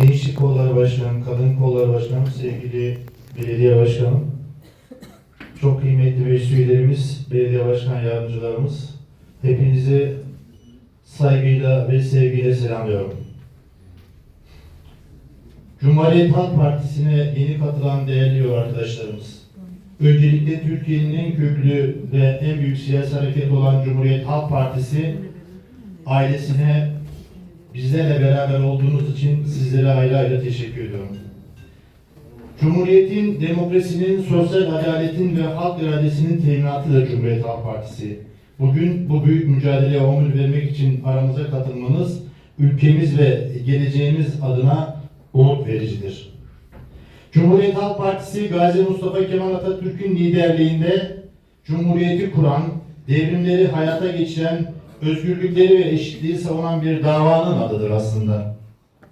Gençlik Kolları Başkanım, Kadın Kolları Başkanım, sevgili belediye başkanım, çok kıymetli meclis üyelerimiz, belediye başkan yardımcılarımız, hepinizi saygıyla ve sevgiyle selamlıyorum. Cumhuriyet Halk Partisi'ne yeni katılan değerli arkadaşlarımız, öncelikle Türkiye'nin en köklü ve en büyük siyasi hareket olan Cumhuriyet Halk Partisi ailesine bizlerle beraber olduğunuz için sizlere ayrı ayrı teşekkür ediyorum. Cumhuriyetin, demokrasinin, sosyal adaletin ve halk iradesinin teminatıdır Cumhuriyet Halk Partisi. Bugün bu büyük mücadeleye omuz vermek için aramıza katılmanız ülkemiz ve geleceğimiz adına umut vericidir. Cumhuriyet Halk Partisi Gazi Mustafa Kemal Atatürk'ün liderliğinde Cumhuriyeti kuran, devrimleri hayata geçiren, özgürlükleri ve eşitliği savunan bir davanın adıdır aslında.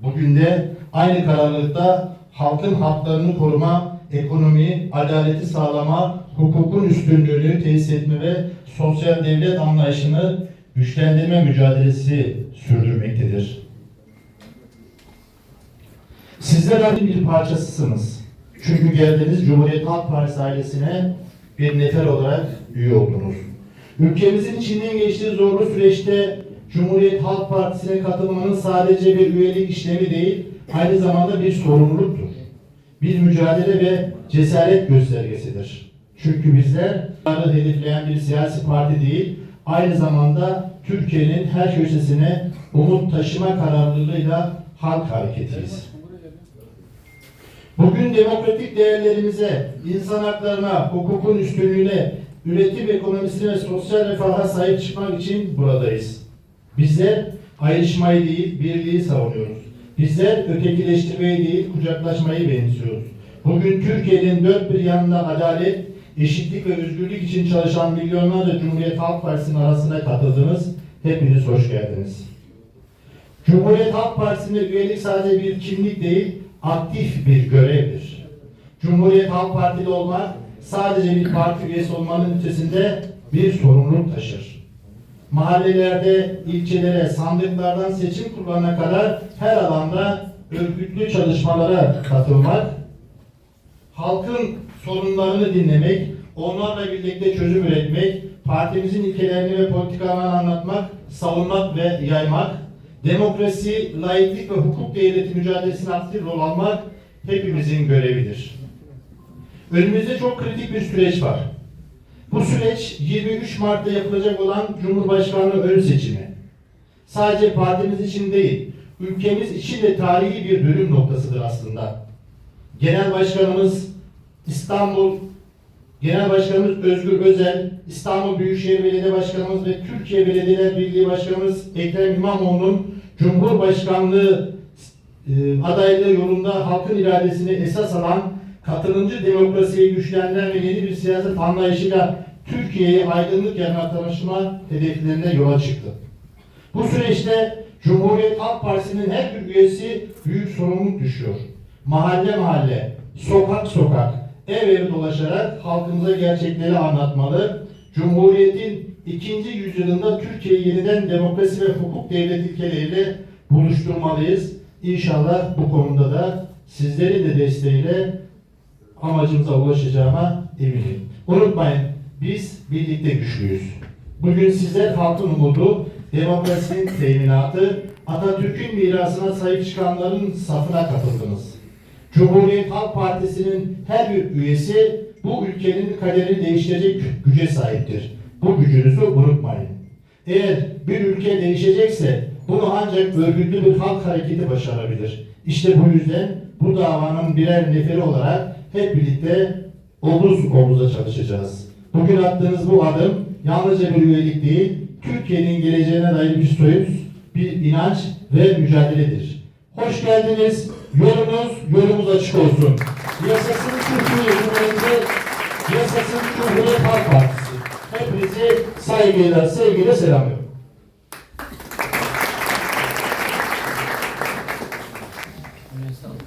Bugün de aynı kararlılıkta halkın haklarını koruma, ekonomi, adaleti sağlama, hukukun üstünlüğünü tesis etme ve sosyal devlet anlayışını güçlendirme mücadelesi sürdürmektedir. Sizler bir parçasısınız. Çünkü geldiniz Cumhuriyet Halk Partisi ailesine bir nefer olarak üye oldunuz. Ülkemizin içinden geçtiği zorlu süreçte Cumhuriyet Halk Partisi'ne katılmanın sadece bir üyelik işlemi değil, aynı zamanda bir sorumluluktur. Bir mücadele ve cesaret göstergesidir. Çünkü bizler hedefleyen bir siyasi parti değil, aynı zamanda Türkiye'nin her köşesine umut taşıma kararlılığıyla halk hareketiyiz. Bugün demokratik değerlerimize, insan haklarına, hukukun üstünlüğüne, üretim ekonomisine ve sosyal refaha sahip çıkmak için buradayız. Bizler ayrışmayı değil, birliği savunuyoruz. Bizler ötekileştirmeyi değil, kucaklaşmayı benimsiyoruz. Bugün Türkiye'nin dört bir yanında adalet, eşitlik ve özgürlük için çalışan milyonlarca Cumhuriyet Halk Partisi'nin arasına katıldınız. Hepiniz hoş geldiniz. Cumhuriyet Halk Partisi'ne üyelik sadece bir kimlik değil, aktif bir görevdir. Cumhuriyet Halk Partili olmak sadece bir parti üyesi olmanın ötesinde bir sorumluluk taşır. Mahallelerde, ilçelere, sandıklardan seçim kurulana kadar her alanda örgütlü çalışmalara katılmak, halkın sorunlarını dinlemek, onlarla birlikte çözüm üretmek, partimizin ilkelerini ve politikalarını anlatmak, savunmak ve yaymak, demokrasi, laiklik ve hukuk devleti mücadelesine aktif rol almak hepimizin görevidir. Önümüzde çok kritik bir süreç var. Bu süreç 23 Mart'ta yapılacak olan Cumhurbaşkanlığı ön seçimi. Sadece partimiz için değil, ülkemiz için de tarihi bir dönüm noktasıdır aslında. Genel Başkanımız İstanbul Genel Başkanımız Özgür Özel, İstanbul Büyükşehir Belediye Başkanımız ve Türkiye Belediyeler Birliği Başkanımız Ekrem İmamoğlu'nun Cumhurbaşkanlığı e, adaylığı yolunda halkın iradesini esas alan katılımcı demokrasiyi güçlendiren ve yeni bir siyaset anlayışıyla Türkiye'yi aydınlık taşıma hedeflerine yola çıktı. Bu süreçte Cumhuriyet Halk Partisi'nin her bir üyesi büyük sorumluluk düşüyor. Mahalle mahalle, sokak sokak, ev ev dolaşarak halkımıza gerçekleri anlatmalı. Cumhuriyetin ikinci yüzyılında Türkiye'yi yeniden demokrasi ve hukuk devlet ilkeleriyle buluşturmalıyız. İnşallah bu konuda da sizlerin de desteğiyle amacımıza ulaşacağıma eminim. Unutmayın biz birlikte güçlüyüz. Bugün sizler halkın umudu, demokrasinin teminatı, Atatürk'ün mirasına sahip çıkanların safına katıldınız. Cumhuriyet Halk Partisi'nin her bir üyesi bu ülkenin kaderini değiştirecek güce sahiptir. Bu gücünüzü unutmayın. Eğer bir ülke değişecekse bunu ancak örgütlü bir halk hareketi başarabilir. İşte bu yüzden bu davanın birer neferi olarak hep birlikte omuz omuza çalışacağız. Bugün attığınız bu adım yalnızca bir üyelik değil, Türkiye'nin geleceğine dair bir söz, bir inanç ve mücadeledir. Hoş geldiniz. Yolunuz, yolumuz açık olsun. Yasasın Türkiye Cumhuriyeti, yasasın Cumhuriyet Halk Partisi. Hepinizi saygıyla, sevgiyle selamlıyorum.